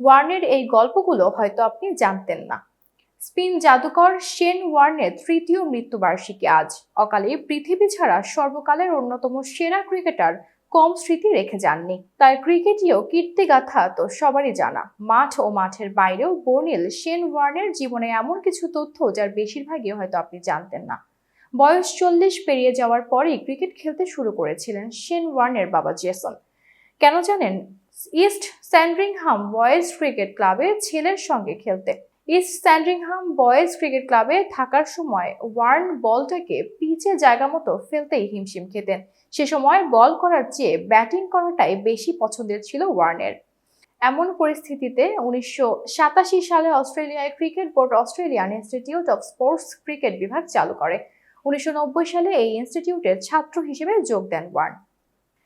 ওয়ার্নের এই গল্পগুলো হয়তো আপনি জানতেন না। স্পিন জাদুকর শেন ওয়ার্নের তৃতীয় মৃত্যুবার্ষিকী আজ। অকালে পৃথিবী ছাড়া সর্বকালের অন্যতম সেরা ক্রিকেটার কম স্মৃতি রেখে যাননি। তার ক্রিকেটীয় কীর্তিগাথা তো সবারই জানা। মাঠ ও মাঠের বাইরেও বর্নিল শেন ওয়ার্নের জীবনে এমন কিছু তথ্য যার বেশিরভাগই হয়তো আপনি জানতেন না। বয়স চল্লিশ পেরিয়ে যাওয়ার পরেই ক্রিকেট খেলতে শুরু করেছিলেন শেন ওয়ার্নের বাবা জেসন। কেন জানেন? ইস্ট স্যান্ড্রিংহাম বয়েজ ক্রিকেট ক্লাবে ছেলের সঙ্গে খেলতে। ইস্ট স্যান্ড্রিংহাম বয়েজ ক্রিকেট ক্লাবে থাকার সময় ওয়ার্ন বলটাকে পিচে জায়গা মতো ফেলতেই হিমশিম খেতেন। সে সময় বল করার চেয়ে ব্যাটিং করাটাই বেশি পছন্দের ছিল ওয়ার্নের। এমন পরিস্থিতিতে উনিশশো সাতাশি সালে অস্ট্রেলিয়ায় cricket board Australian Institute of Sports cricket বিভাগ চালু করে। উনিশশো নব্বই সালে এই ইনস্টিটিউটের ছাত্র হিসেবে যোগ দেন ওয়ার্ন।